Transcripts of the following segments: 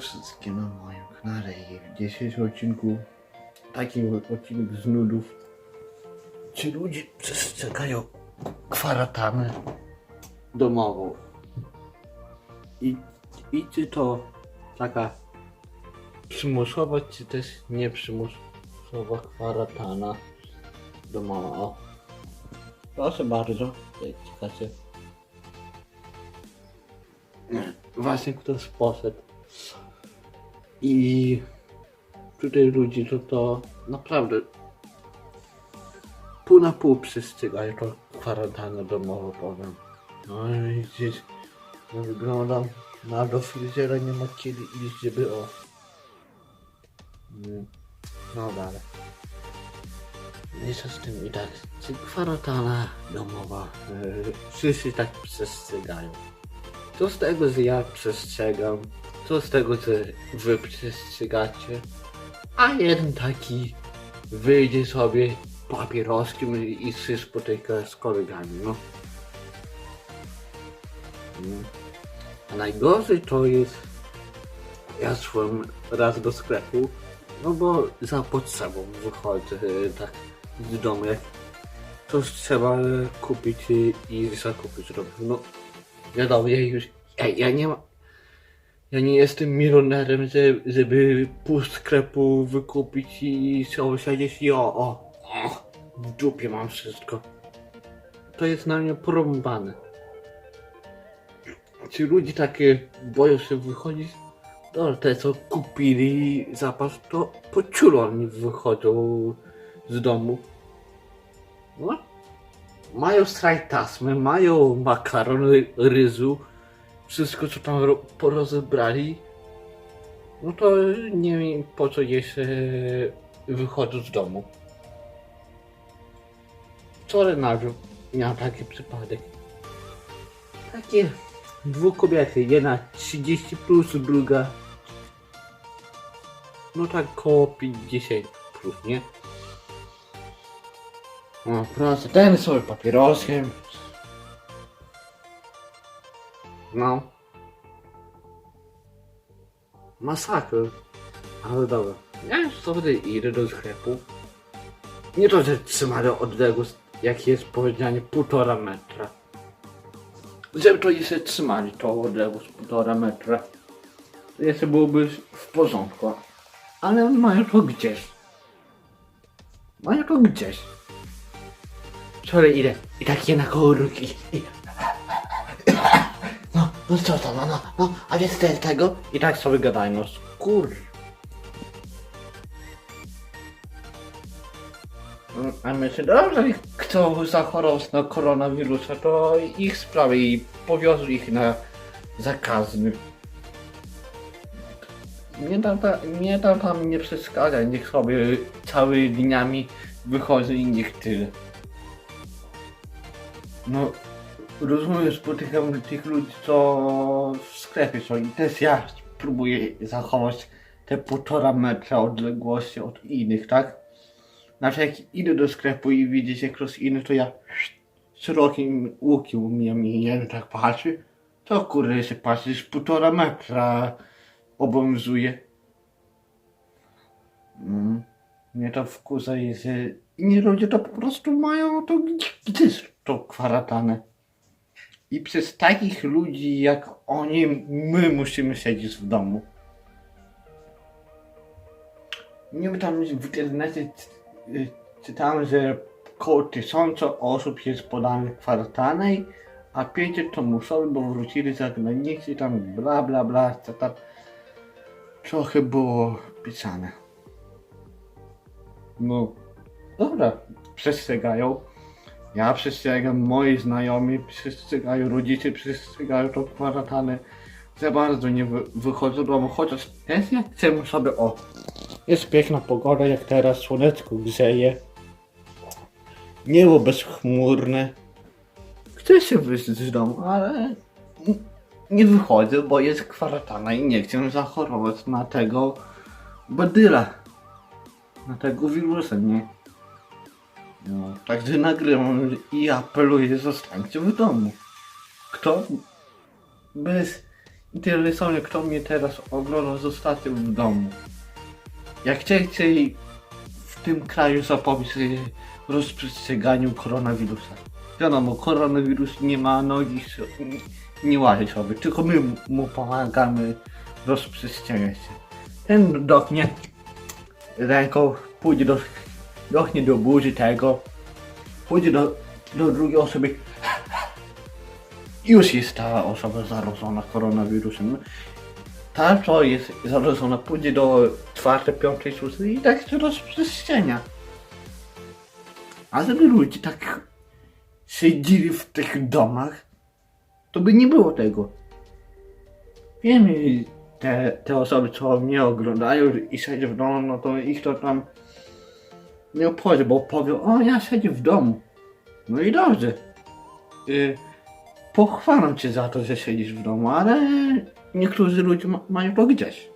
Siemanko na moim kanale i w dzisiejszym odcinku taki odcinek z nudów Czy ludzie przestrzegają kwarantanny domową I, i czy to taka przymusowa czy też nieprzymusowa kwarantanna domowa. Proszę bardzo, czekacie właśnie ktoś poszedł. I tutaj ludzi to, to naprawdę pół na pół przestrzegają to kwarantannę domową powiem. No i gdzieś no, wyglądam na do fryzjera nie ma kiedy iść, żeby o. Mm, No dalej. Mniejsza z tym i tak, czy kwarantanna domowa, yy, wszyscy tak przestrzegają. Co z tego, że ja przestrzegam? Co z tego, że wy przestrzegacie? A jeden taki wyjdzie sobie papieroskiem i się spotyka z kolegami, no. Mm. A najgorzej to jest, ja szłem raz do sklepu, no bo za potrzebą wychodzę e, tak z domu, jak coś trzeba kupić i, zakupić. No wiadomo, ja już, ja, ja nie ma, ja nie jestem milionerem, że, żeby pół sklepu wykupić i sobie siedzieć i o, o, o, w dupie mam wszystko. To jest na mnie porąbane. Ci ludzie takie boją się wychodzić, to te co kupili zapas, to po ciulu oni wychodzą z domu. No, mają strajk tasmy, mają makaron, ry- ryżu, wszystko co tam ro- porozebrali. No to nie wiem po co jeszcze wychodzą z domu. Wczoraj nawet miałem taki przypadek. Takie dwóch kobiety, jedna 30 plus, druga no tak koło 50 plus, nie? No proszę, ten sobie papieroskiem. No. Masakra. Ale dobra. Ja już sobie idę do sklepu. Nie to, że trzymali odległość, jak jest powiedziane, półtora metra. Żeby to jeszcze trzymali to odległość półtora metra. To jeszcze byłoby w porządku. Ale mają to gdzieś. Mają to gdzieś. Wczoraj idę i takie na koło. No, co to, no, no, no, a więc te, tego? I tak sobie gadają, no skur... Mm, A myślę, dobrze, kto zachorował na koronawirusa, to ich sprawy i powiozą ich na zakazny. Nie tam, ta, nie tam, tam nie przeszkadza, niech sobie całymi dniami wychodzą i niech tyle. No, rozumiem, spotykam tych ludzi, co w sklepie są i też ja próbuję zachować te półtora metra odległości od innych, tak? Znaczy jak idę do sklepu i widzicie ktoś inny, to ja szerokim łukiem umiem i jeden tak patrzy, to kurde się patrzysz, półtora metra obowiązuje. Mm. Mnie to wkurza że inni ludzie to po prostu mają to gdzie- gdzieś to kwarantanę. I przez takich ludzi jak oni my musimy siedzieć w domu. Nie wiem, tam w internecie y, czytałem, że około tysiąca osób jest podanych kwarantannej, a 500 to muszą, bo wrócili z zagranicy, tam bla bla bla, co tam trochę było pisane. No, dobra, przestrzegają. Ja przestrzegam, moi znajomi przestrzegają, rodzice przestrzegają tą kwarantannę. Za bardzo nie wy, wychodzą z domu, chociaż też ja chcę sobie, o, jest piękna pogoda, jak teraz słoneczko grzeje. Niebo bezchmurne. Chcę się wyjść z domu, ale nie wychodzę, bo jest kwarantanna i nie chcę zachorować na tego badyla. Na tego wirusa, nie? No, także nagrywam i apeluję, zostańcie w domu. Kto bez interesuje, kto mnie teraz ogląda, zostawcie w domu. Jak chcecie w tym kraju zapobiec y, rozprzestrzeganiu koronawirusa. Wiadomo, koronawirus nie ma nogi, nie- nie łazi sobie, tylko my mu pomagamy rozprzestrzeniać się. Ten dochnie ręką, pójdzie do, dochnie do buzi tego, pójdzie do, do drugiej osoby, już jest ta osoba zarażona koronawirusem. Ta, co jest zarażona, pójdzie do czwartej, piątej, szóstej i tak się rozprzestrzenia. A gdyby ludzie tak siedzieli w tych domach, to by nie było tego. Wiemy, te, te osoby, co mnie oglądają i siedzą w domu, no to ich to tam nie obchodzi, bo powią, o ja siedzę w domu. No i dobrze. Y, pochwalam cię za to, że siedzisz w domu, ale niektórzy ludzie ma, mają to gdzieś.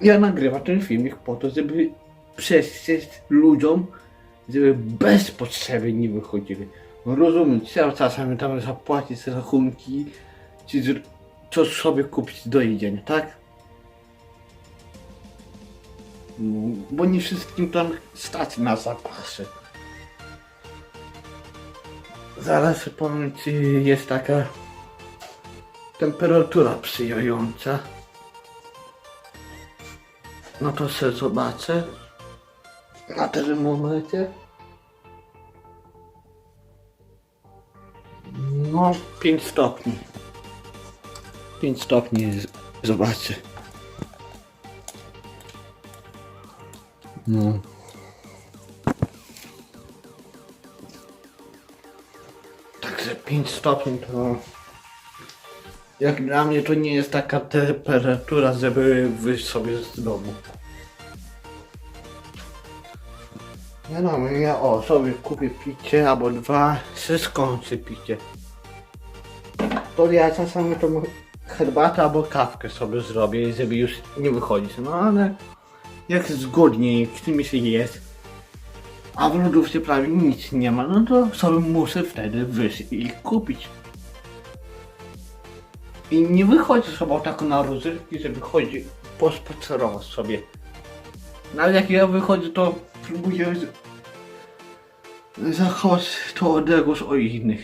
Ja nagrywam ten filmik po to, żeby przestrzec ludziom, żeby bez potrzeby nie wychodzili. Rozumiem, trzeba czasami tam zapłacić rachunki, czy coś sobie kupić do jedzenia, tak? Bo nie wszystkim tam stać na zapasy. Zaraz powiem ci, jest taka temperatura przyjmująca. No to sobie zobaczę. Na termometrze. No, 5 stopni. 5 stopni, z- No. Także 5 stopni to... Jak dla mnie to nie jest taka temperatura, żeby wyjść sobie z domu. Wiadomo, ja o sobie kupię picie albo dwa, się skończy picie. To ja czasami to herbatę albo kawkę sobie zrobię, żeby już nie wychodzić. No ale jak zgodnie z tym się jest, a w lodówce prawie nic nie ma, no to sobie muszę wtedy wyjść i kupić. I nie wychodzi sobie tak na rozrywki, żeby chodzić, pospacerować sobie. No ale jak ja wychodzę, to próbuję zachować to odległość od innych.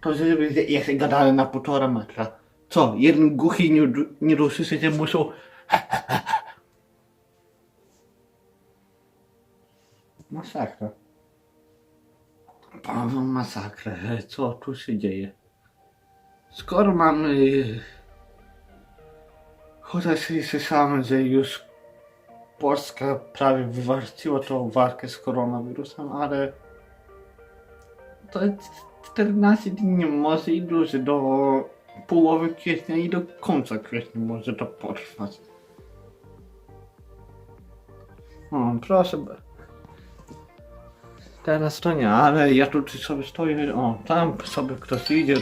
To żeby jak się gadali na półtora metra. Co, jeden głuchy nie, nie ruszy się, muszą... Masakra. Paweł masakra. Co tu się dzieje? Skoro mamy... Chociaż się słyszałem, że już Polska prawie wywalczyła tą walkę z koronawirusem, ale to jest 14 dni może i dłużej do połowy kwietnia i do końca kwietnia może to potrwać. O, proszę. Teraz to nie, ale ja tu sobie stoję, o, tam sobie ktoś idzie,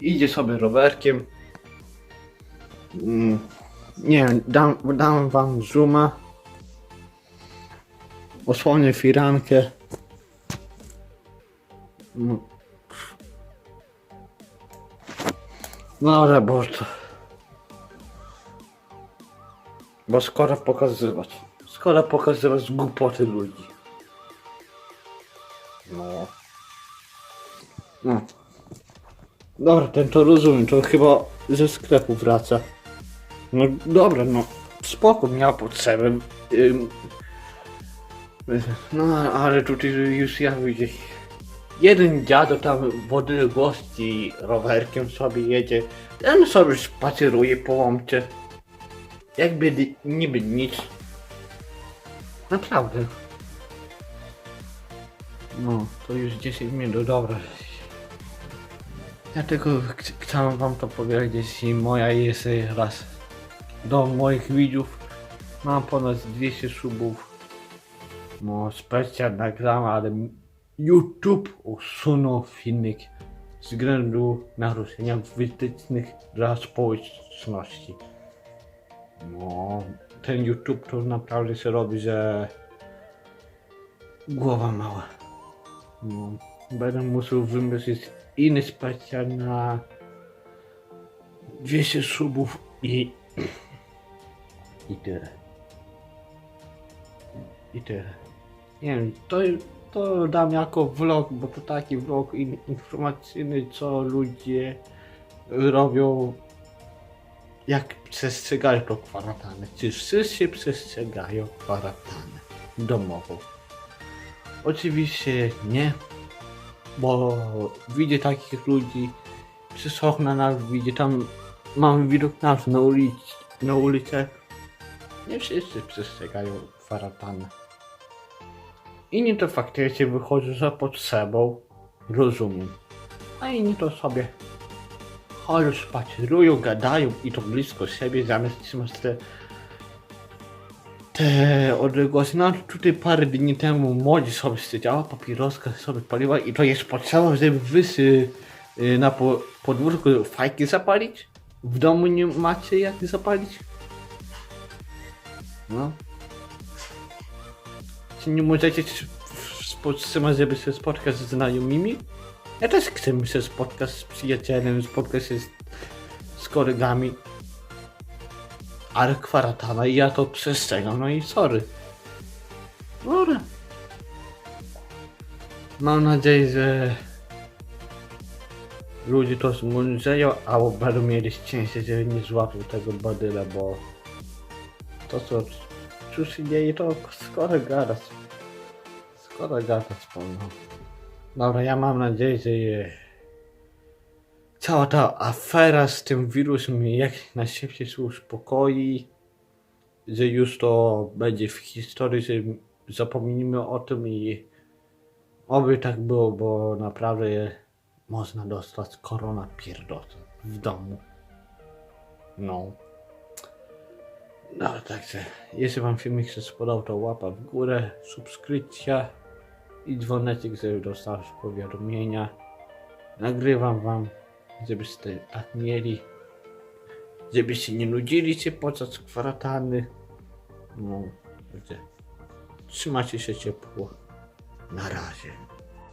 idzie sobie rowerkiem. Mm, nie wiem, dam, dam wam zooma. Osłonię firankę. No. Dobra, bo to... Bo skoro pokazywać. Skoro pokazywać głupoty ludzi. No. No. Dobra, ten to rozumiem, to chyba ze sklepu wraca. No dobra, no spoko, miał potrzebę. Ym, no ale tutaj już ja widzę. Jeden dziado tam w odległości rowerkiem sobie jedzie. Ten sobie spaceruje po łące. Jakby ni- niby nic. Naprawdę. No, to już 10 minut, dobra. Ja tylko ch- chciałem wam to powiedzieć i moja jest raz do moich widzów. Mam ponad 200 subów. No, specjalnie nagram, ale YouTube usunął filmik z względu naruszenia wytycznych dla społeczności. No, ten YouTube to naprawdę się robi, że głowa mała. No, będę musiał wymyślić inny specjal na 200 subów i... I tyle. I tyle. Nie wiem, to, to dam jako vlog, bo to taki vlog in, informacyjny, co ludzie robią, jak przestrzegają tą kwarantannę. Czy wszyscy przestrzegają kwarantannę domową? Oczywiście nie, bo widzę takich ludzi, przez okna nawet widzę, tam mamy widok nasz na ulicy, na ulicę. Nie wszyscy przestrzegają kwarantannę. Inni to faktycznie wychodzą za potrzebą, rozumiem. A inni to sobie chodzą, spacerują, gadają i to blisko siebie, zamiast trzymać te, te. No tutaj parę dni temu młodzi sobie siedziała, papieroska sobie paliła i to jest potrzeba, żeby wy sy, y, na po, podwórku fajki zapalić? W domu nie macie jak zapalić? No. Czy nie możecie powstrzymać, żeby się spotkać z znajomymi? Ja też chcę się spotkać z przyjacielem, spotkać się z, z kolegami. Ale kwarantanna i ja to przestrzegam, no i sorry. Dobra. Mam nadzieję, że ludzie to zmądrzeją, albo będą mieli szczęście, że nie złapią tego badyla, bo to co się dzieje, to skoro gadać. Skoro gadać pełno. Dobra, ja mam nadzieję, że cała ta afera z tym wirusem jak najszybciej się uspokoi, że już to będzie w historii, że zapomnimy o tym i oby tak było, bo naprawdę można dostać korona pierdolca w domu. No. No, także, jeśli Wam filmik się spodobał, to łapa w górę, subskrypcja i dzwoneczek, żeby dostawać powiadomienia. Nagrywam Wam, żebyście tak mieli, żebyście nie nudzili się podczas kwarantanny. No, także, trzymajcie się ciepło. Na razie.